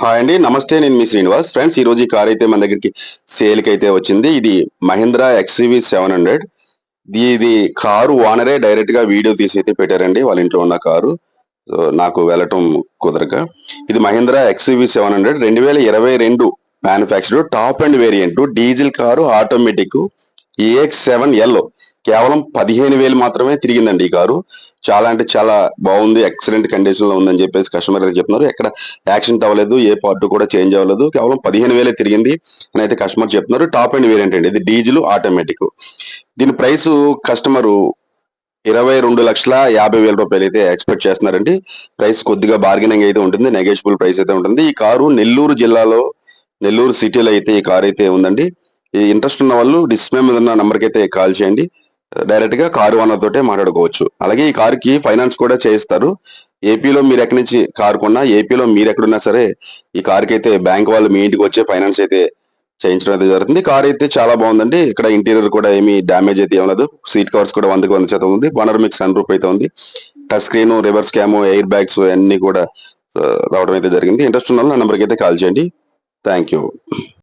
Hi అండి నమస్తే నేను మీ శ్రీనివాస్. ఫ్రెండ్స్ ఈ రోజు ఈ కార్ అయితే మన దగ్గరికి సేల్కి అయితే వచ్చింది. ఇది మహీంద్రా ఎక్స్వీ సెవెన్ హండ్రెడ్ ఇది కారు ఓనరే డైరెక్ట్గా వీడియో తీసి అయితే పెట్టారండి వాళ్ళ ఇంట్లో ఉన్న కారు. నాకు వెళ్ళటం కుదరక. ఇది మహీంద్రా ఎక్స్వీ సెవెన్ హండ్రెడ్ రెండు వేల ఇరవై రెండు manufactured top and variant diesel car automatic AX seven L కేవలం పదిహేను వేలు మాత్రమే తిరిగిందండి ఈ కారు. చాలా అంటే చాలా బాగుంది ఎక్సలెంట్ కండిషన్లో ఉందని చెప్పేసి కస్టమర్ అయితే చెప్తున్నారు. ఎక్కడ యాక్సిడెంట్ అవ్వలేదు ఏ పార్ట్ కూడా చేంజ్ అవ్వలేదు. కేవలం పదిహేను వేలే తిరిగింది అని అయితే కస్టమర్ చెప్తున్నారు. టాప్ అండ్ వేరియంట్ అండి ఇది డీజిల్ ఆటోమేటిక్ దీని ప్రైస్ కస్టమర్ ఇరవై రెండు లక్షల యాభై వేల రూపాయలు అయితే ఎక్స్పెక్ట్ చేస్తున్నారండి. ప్రైస్ కొద్దిగా బార్గెనింగ్ అయితే ఉంటుంది నెగోషియబుల్ ప్రైస్ అయితే ఉంటుంది. ఈ కారు నెల్లూరు జిల్లాలో నెల్లూరు సిటీలో అయితే ఈ కార్ అయితే ఉందండి. ఇంట్రెస్ట్ ఉన్న వాళ్ళు డిస్ప్లే మీద ఉన్న నెంబర్కి అయితే కాల్ చేయండి. డైరెక్ట్గా కారు ఓనర్ తోటే మాట్లాడుకోవచ్చు. అలాగే ఈ కార్కి ఫైనాన్స్ కూడా చేయిస్తారు. ఏపీలో మీరు ఎక్కడి నుంచి కారు కొన్నా ఏపీలో మీరు ఎక్కడున్నా సరే ఈ కార్కి అయితే బ్యాంక్ వాళ్ళు మీ ఇంటికి వచ్చే ఫైనాన్స్ అయితే చేయించడం అయితే జరుగుతుంది. కార్ అయితే చాలా బాగుందండి. ఇక్కడ ఇంటీరియర్ కూడా ఏమీ డ్యామేజ్ అయితే ఏం లేదు. సీట్ కవర్స్ కూడా వందకు వంద శాతం ఉంది. బనర్ మిక్స్ సన్ రూప్ అయితే ఉంది. Touch screen reverse cam air bags అన్ని కూడా రావడం అయితే జరిగింది. ఇంట్రెస్ట్ ఉన్న నెంబర్కి అయితే కాల్ చేయండి. Thank you